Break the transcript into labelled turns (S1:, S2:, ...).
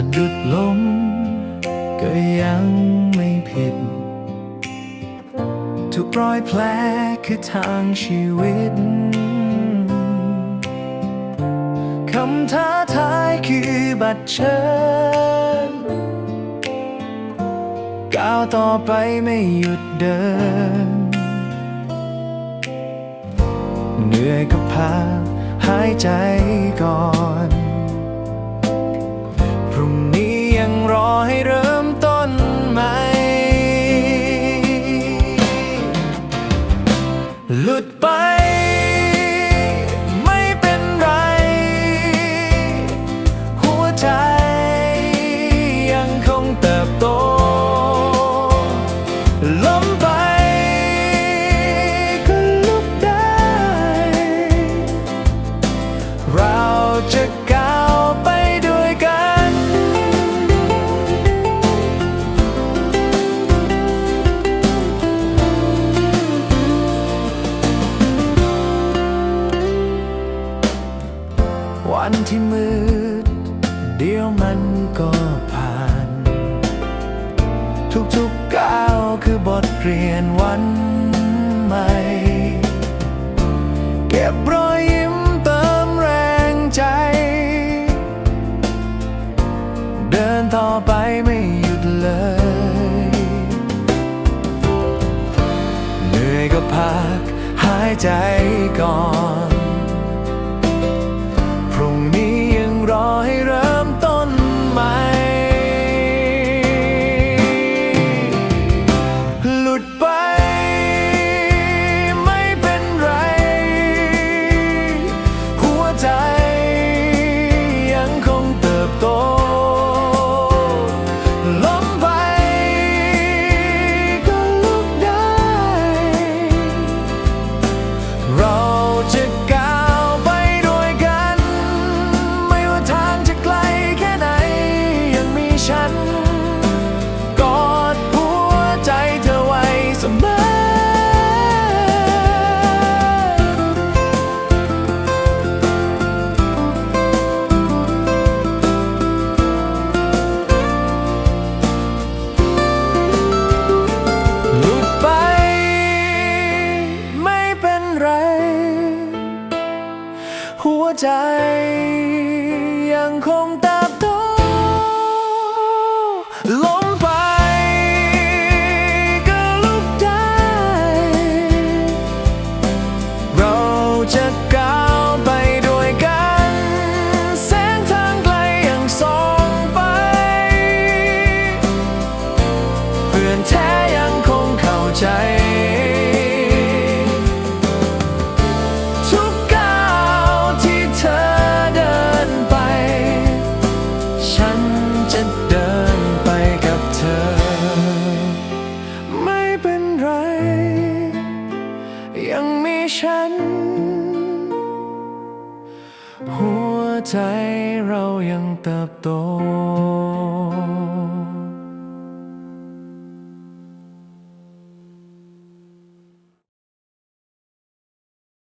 S1: ะดุดล้มก็ยังไม่ผิด ทุกรอยแผลคือทางชีวิต คำท้าทายคือบัตรเชิญก้าวต่อไปไม่หยุดเดิน เหนื่อยก็พักหายใจก่อน รุ่งนี้ยังรอให้เริ่มต้นใหม่ หลุดไป ต่อไปไม่หยุดเลย เหนื่อยก็พักหายใจก่อน ใจ ยังคงเติบโตล้มไปก็ลุกได้ เราจะก้าวไปด้วยกัน แสงทางไกลยังส่องไป เพื่อนแท้ ใจเรายังเติบโต